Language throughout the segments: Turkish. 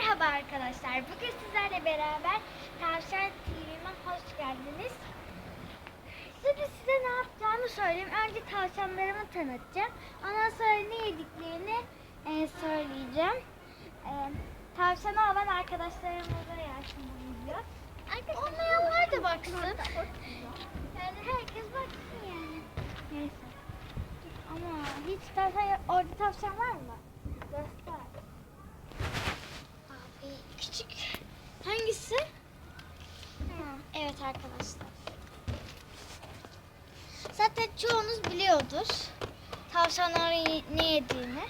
Merhaba arkadaşlar. Bugün sizlerle beraber Tavşan TV'me hoş geldiniz. Şimdi size ne yapacağımı söyleyeyim. Önce tavşanlarımı tanıtacağım. Ondan sonra ne yediklerini e, söyleyeceğim. E, tavşana olan arkadaşlarımıza yansın bu video. Olmayanlar da baksın. Yani herkes baksın yani. Neyse. Ama hiç tavşan orada tavşan var mı? Göster. Hangisi? Evet arkadaşlar. Zaten çoğunuz biliyordur. Tavşanların ne yediğini.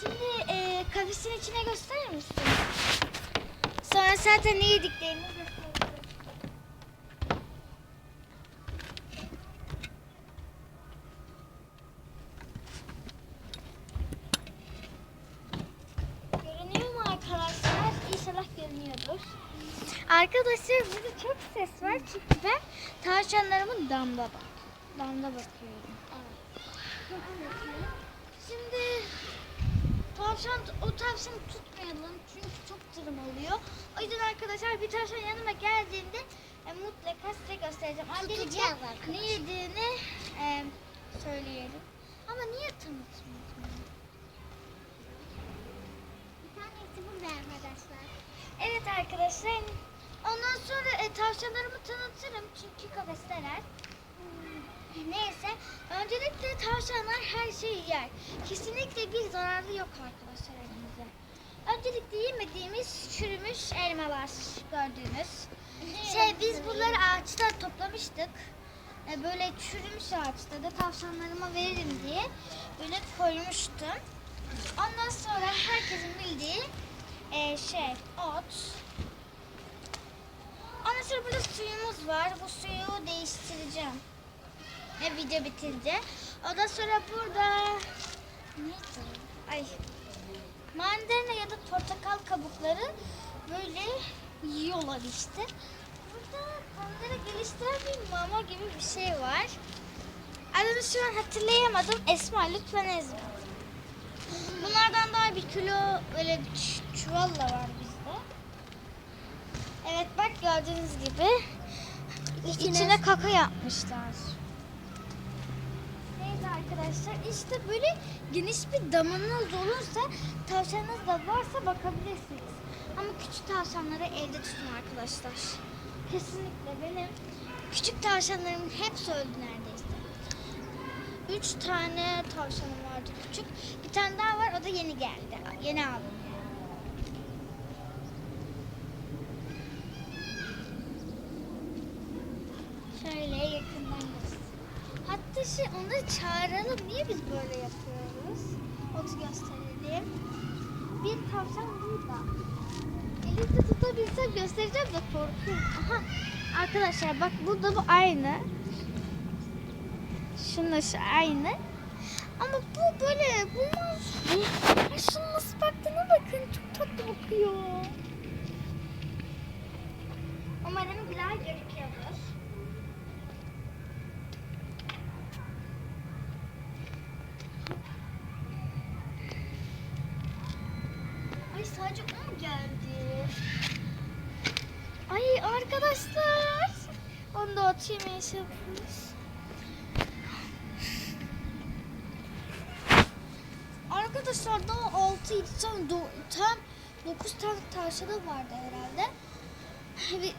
Şimdi e, kafesin içine gösterir misin? Sonra zaten ne yediklerini Arkadaşlar burada çok ses var çünkü ben tavşanlarımın damda bak. Damda bakıyorum. Şimdi tavşan o tavşanı tutmayalım çünkü çok tırmalıyor. O yüzden arkadaşlar bir tavşan yanıma geldiğinde e, mutlaka size göstereceğim. Arkadaşlar. ne yediğini e, söyleyelim. Ama niye tanıtmıyorsun? Bir tanesi burada arkadaşlar. Evet arkadaşlar. Tavşanlarımı tanıtırım çünkü kafesteler. Hmm, Neyse. Öncelikle tavşanlar her şeyi yer. Kesinlikle bir zararı yok arkadaşlar elimize. Öncelikle yemediğimiz çürümüş elmalar gördüğünüz. Şey biz bunları ağaçtan toplamıştık. E, Böyle çürümüş ağaçta da tavşanlarıma veririm diye böyle koymuştum. Ondan sonra herkesin bildiği e, şey ot. Ondan sonra burada suyumuz var. Bu suyu değiştireceğim. E, video bitince. Ondan sonra burada neydi? Ay mandalina ya da portakal kabukları böyle yiyorlar işte. Burada onları geliştiren bir mama gibi bir şey var. Adını şu an hatırlayamadım. Esma lütfen ezme. Bunlardan daha bir kilo böyle bir çuvalla var bizde. Evet gördüğünüz gibi İçine- içine kaka yapmışlar. Neyse arkadaşlar işte böyle geniş bir damınız olursa tavşanınız da varsa bakabilirsiniz. Ama küçük tavşanları evde tutun arkadaşlar. Kesinlikle benim küçük tavşanlarımın hepsi öldü neredeyse. Üç tane tavşanım vardı küçük. Bir tane daha var o da yeni geldi. Yeni aldım yani. Şöyle yakından göster. Şey onları çağıralım. Niye biz böyle yapıyoruz? Otu gösterelim. Bir tavşan burada. Elimde tutabilsem göstereceğim de korkuyorum. Aha. Arkadaşlar bak burada bu aynı. Şunla şu aynı. Ama bu böyle bulmaz. Ay şunun nasıl baktığına bakın. Çok tatlı bakıyor. Umarım gözüküyordur. Ay sadece o mu geldi? Ay arkadaşlar. Ot yemeği şey yapıyoruz. Arkadaşlar daha 6 7 tane do- tam 9 tane tavşanı vardı herhalde.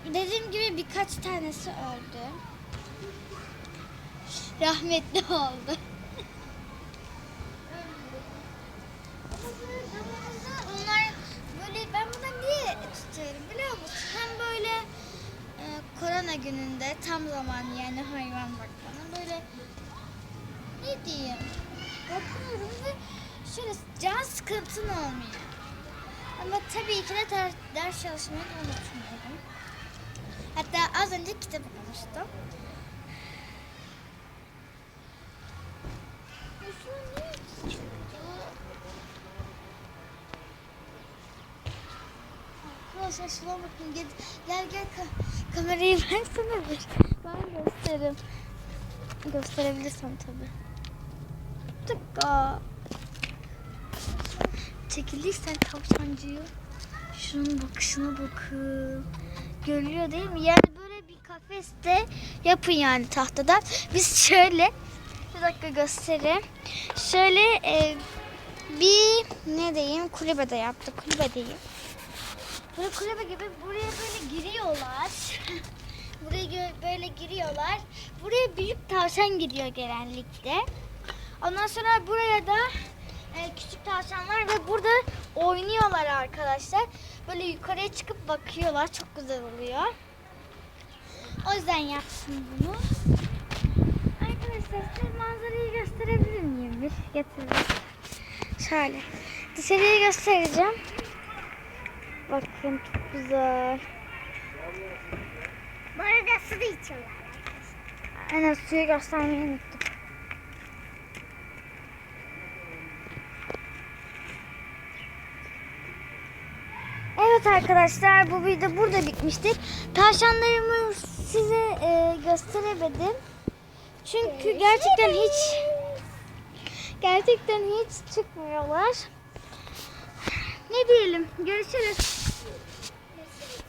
Dediğim gibi birkaç tanesi öldü. Rahmetli oldu. Onlar böyle ben buna niye tutuyorum biliyor musun? Hem böyle e, korona gününde tam zaman yani hayvan bakmanın böyle ne diyeyim bakıyorum ve şöyle can sıkıntın olmuyor. Ama tabii ki de der- ders çalışmayı unutmuyorum. Hatta az önce kitap okumuştum. Şuna niye Arkadaşlar şuna bakın. Gel gel, gel ka- kamerayı versene bir. Ben gösteririm. Gösterebilirsem tabii. Bir dakika. çekildiysen tavşancıyı. Şunun bakışına bakın. Görülüyor değil mi? Yani böyle bir kafeste yapın yani tahtadan. Biz şöyle bir dakika göstereyim. Şöyle e, bir ne diyeyim kulübede yaptık. Kulübe diyeyim. Böyle kulübe gibi buraya böyle giriyorlar. buraya böyle giriyorlar. Buraya büyük tavşan giriyor genellikle. Ondan sonra buraya da e, küçük tavşanlar ve burada oynuyorlar arkadaşlar. Böyle yukarıya çıkıp bakıyorlar. Çok güzel oluyor. O yüzden yaptım bunu. Arkadaşlar size manzarayı gösterebilir miyim? Bir getirdim. Şöyle. Dışarıyı göstereceğim. Bakın çok güzel. Bu arada su da içiyorlar. Aynen suyu göstermeyi unuttum. Evet arkadaşlar bu video burada bitmiştir. Tavşanlarımı size e, gösteremedim. Çünkü gerçekten hiç gerçekten hiç çıkmıyorlar. Ne diyelim? Görüşürüz.